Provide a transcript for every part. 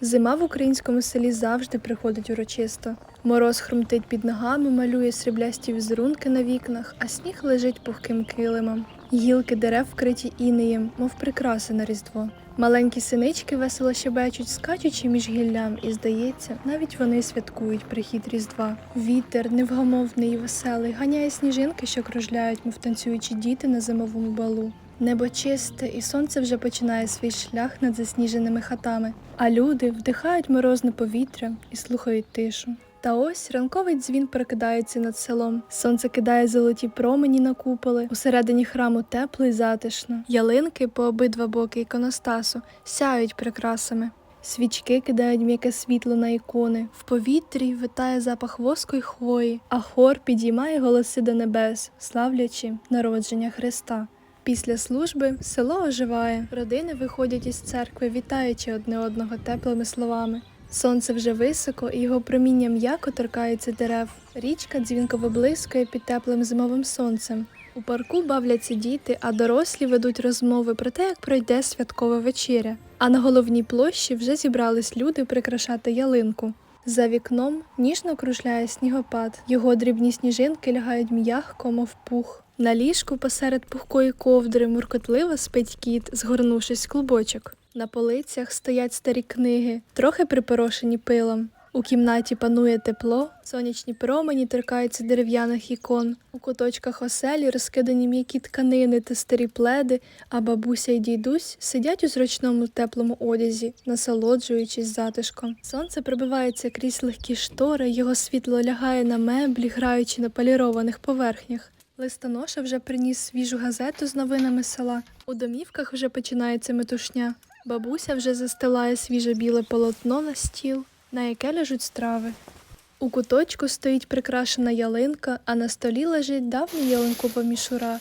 Зима в українському селі завжди приходить урочисто. Мороз хрумтить під ногами, малює сріблясті візерунки на вікнах, а сніг лежить пухким килимом. Гілки дерев вкриті інеєм, мов прикраси на різдво. Маленькі синички весело щебечуть, скачучи між гіллям, і здається, навіть вони святкують прихід Різдва. Вітер, невгамовний і веселий, ганяє сніжинки, що кружляють, мов танцюючі діти на зимовому балу. Небо чисте, і сонце вже починає свій шлях над засніженими хатами, а люди вдихають морозне повітря і слухають тишу. Та ось ранковий дзвін прокидається над селом. Сонце кидає золоті промені на куполи. Усередині храму тепло і затишно. Ялинки по обидва боки іконостасу сяють прикрасами. Свічки кидають м'яке світло на ікони. В повітрі витає запах воску й хвої, а хор підіймає голоси до небес, славлячи народження Христа. Після служби село оживає. Родини виходять із церкви, вітаючи одне одного теплими словами. Сонце вже високо, і його проміння м'яко торкається дерев. Річка дзвінко виблискує під теплим зимовим сонцем. У парку бавляться діти, а дорослі ведуть розмови про те, як пройде святкова вечеря. А на головній площі вже зібрались люди прикрашати ялинку. За вікном ніжно кружляє снігопад. Його дрібні сніжинки лягають м'ягко, мов пух. На ліжку посеред пухкої ковдри муркотливо спить кіт, згорнувшись в клубочок. На полицях стоять старі книги, трохи припорошені пилом. У кімнаті панує тепло, сонячні промені торкаються дерев'яних ікон. У куточках оселі розкидані м'які тканини та старі пледи, а бабуся й дідусь сидять у зручному теплому одязі, насолоджуючись затишком. Сонце пробивається крізь легкі штори, його світло лягає на меблі, граючи на полірованих поверхнях. Листоноша вже приніс свіжу газету з новинами села. У домівках вже починається метушня. Бабуся вже застилає свіже біле полотно на стіл, на яке ляжуть страви. У куточку стоїть прикрашена ялинка, а на столі лежить давня ялинкова мішура.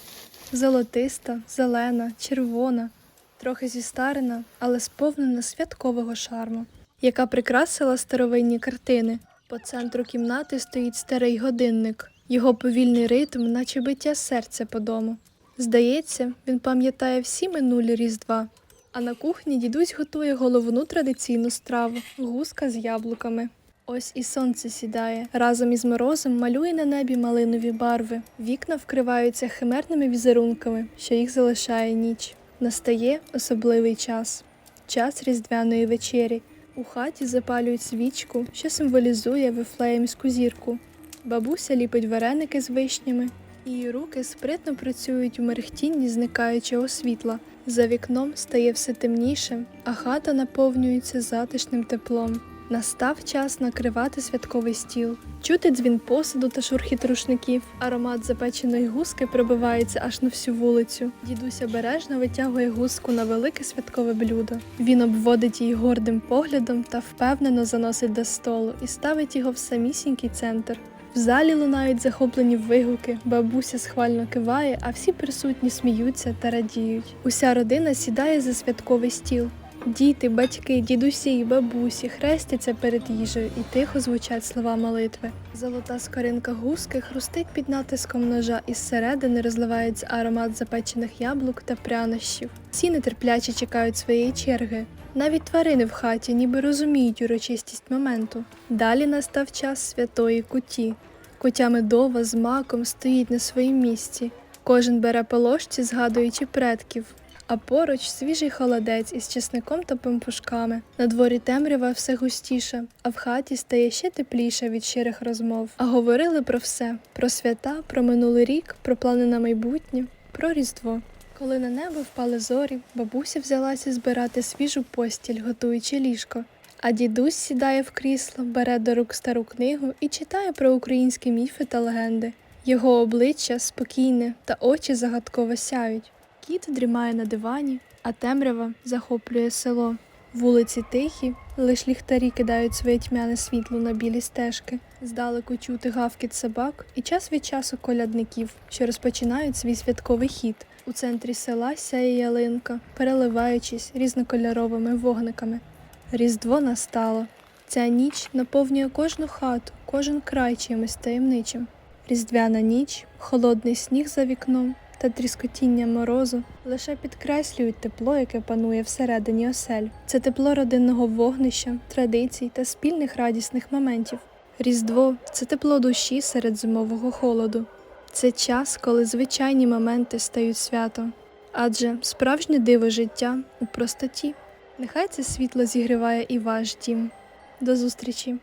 Золотиста, зелена, червона, трохи зістарена, але сповнена святкового шарму, яка прикрасила старовинні картини. По центру кімнати стоїть старий годинник. Його повільний ритм, наче биття серця по дому. Здається, він пам'ятає всі минулі різдва. А на кухні дідусь готує головну традиційну страву гуска з яблуками. Ось і сонце сідає. Разом із морозом малює на небі малинові барви. Вікна вкриваються химерними візерунками, що їх залишає ніч. Настає особливий час час різдвяної вечері. У хаті запалюють свічку, що символізує вифлеємську зірку. Бабуся ліпить вареники з вишнями. Її руки спритно працюють у мерехтінні зникаючого світла. За вікном стає все темніше, а хата наповнюється затишним теплом. Настав час накривати святковий стіл. Чути дзвін посуду та шурхіт рушників. Аромат запеченої гуски пробивається аж на всю вулицю. Дідусь обережно витягує гуску на велике святкове блюдо. Він обводить її гордим поглядом та впевнено заносить до столу і ставить його в самісінький центр. В залі лунають захоплені вигуки, бабуся схвально киває, а всі присутні сміються та радіють. Уся родина сідає за святковий стіл. Діти, батьки, дідусі й бабусі хрестяться перед їжею і тихо звучать слова молитви. Золота скоринка гуски хрустить під натиском ножа, і зсередини розливається аромат запечених яблук та прянощів. Всі нетерпляче чекають своєї черги. Навіть тварини в хаті ніби розуміють урочистість моменту. Далі настав час святої куті. Кутя медова з маком стоїть на своїм місці. Кожен бере по ложці, згадуючи предків. А поруч свіжий холодець із чесником та пампушками. На дворі темрява все густіше, а в хаті стає ще тепліше від щирих розмов. А говорили про все: про свята, про минулий рік, про плани на майбутнє, про різдво. Коли на небо впали зорі, бабуся взялася збирати свіжу постіль, готуючи ліжко. А дідусь сідає в крісло, бере до рук стару книгу і читає про українські міфи та легенди. Його обличчя спокійне та очі загадково сяють. Кіт дрімає на дивані, а темрява захоплює село. Вулиці тихі, лиш ліхтарі кидають своє тьмяне світло на білі стежки. Здалеку чути гавкіт собак і час від часу колядників, що розпочинають свій святковий хід. У центрі села сяє ялинка, переливаючись різнокольоровими вогниками. Різдво настало. Ця ніч наповнює кожну хату, кожен край чимось таємничим. Різдвяна ніч, холодний сніг за вікном та тріскотіння морозу лише підкреслюють тепло, яке панує всередині осель. Це тепло родинного вогнища, традицій та спільних радісних моментів. Різдво це тепло душі серед зимового холоду. Це час, коли звичайні моменти стають святом. Адже справжнє диво життя у простоті. Нехай це світло зігріває і ваш дім. До зустрічі!